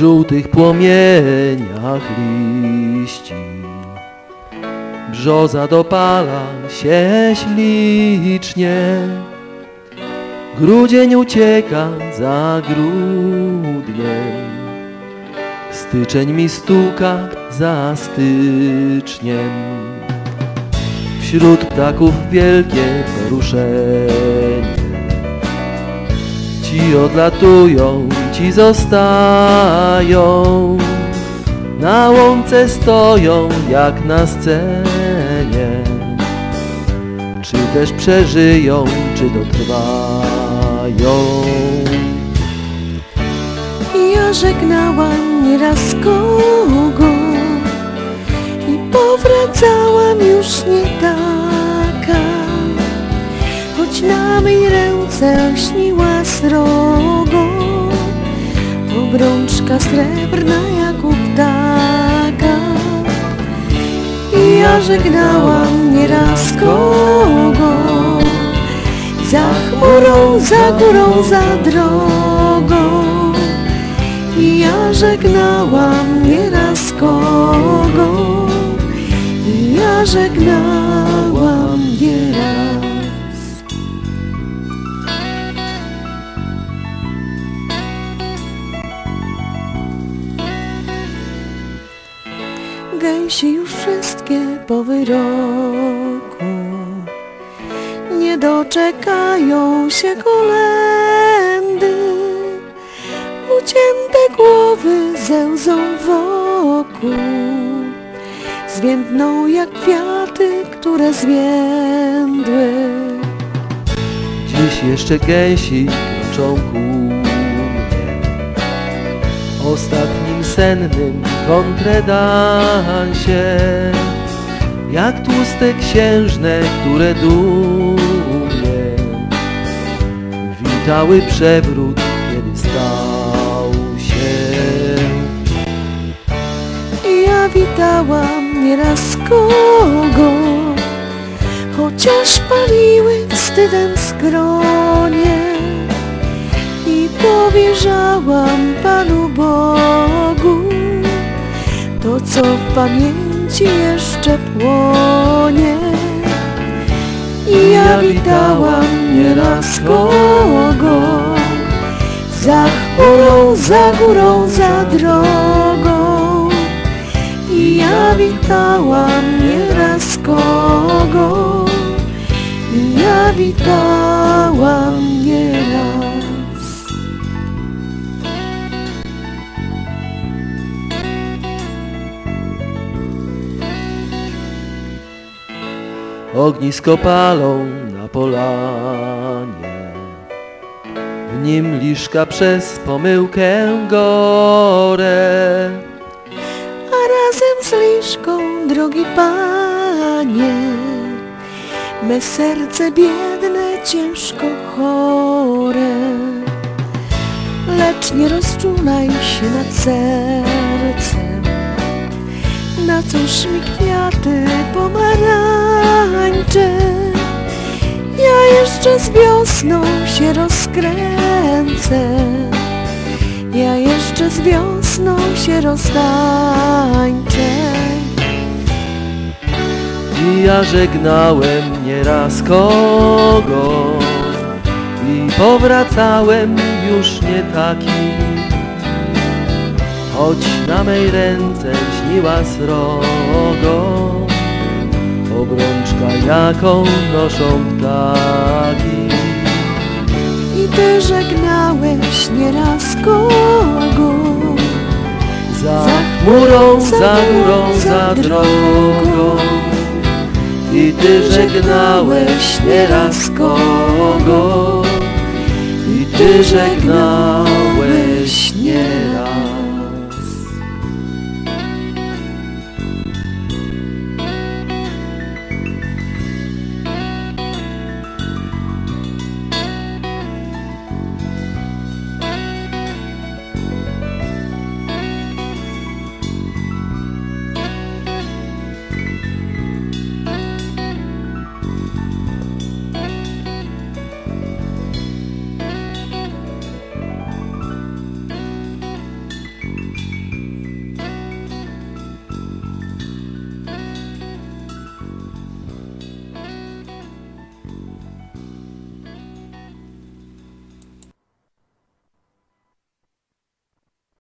żółtych płomieniach liści. Brzoza dopala się ślicznie, grudzień ucieka za grudniem. Styczeń mi stuka za styczniem. Wśród ptaków wielkie poruszenie. Ci odlatują, ci zostają. Na łące stoją jak na scenie. Czy też przeżyją, czy dotrwają. Ja żegnałam nieraz kogo i powracałam już nie taka, choć na mej ręce śniła srogo, obrączka srebrna jak u ptaka. I ja żegnałam nieraz kogo, za chmurą, za górą, za drogą. I ja żegnałam nieraz kogo I ja żegnałam Gęsi już wszystkie po wyroku Nie doczekają się kolendy. Ucięte głowy zełzą wokół. Zwiędną jak kwiaty, które zwiędły. Dziś jeszcze gęsi kroczą ku mnie. Ostatnim sennym kontredansie Jak tłuste księżne, które dumnie Witały przewrót, kiedy stał się. Ja witałam nieraz kogo Chociaż paliły wstydem skronie. I powierzałam Panu Bogu co w pamięci jeszcze płonie. I ja witałam nieraz kogo Za chmurą, za górą, za drogą. I ja witałam nieraz kogo I ja witałam Ognisko palą na polanie. W nim liszka przez pomyłkę gore A razem z liszką, drogi panie Me serce biedne, ciężko chore. Lecz nie rozczulaj się nad sercem Cóż mi kwiaty pomarańcze? Ja jeszcze z wiosną się rozkręcę. Ja jeszcze z wiosną się roztańczę. I ja żegnałem nieraz kogo I powracałem już nie taki Choć na mej ręce śniła srogo Obrączka jaką noszą ptaki. I ty żegnałeś nieraz kogo? Za chmurą, za górą, za drogą. I ty żegnałeś nieraz kogo? I ty żegnałeś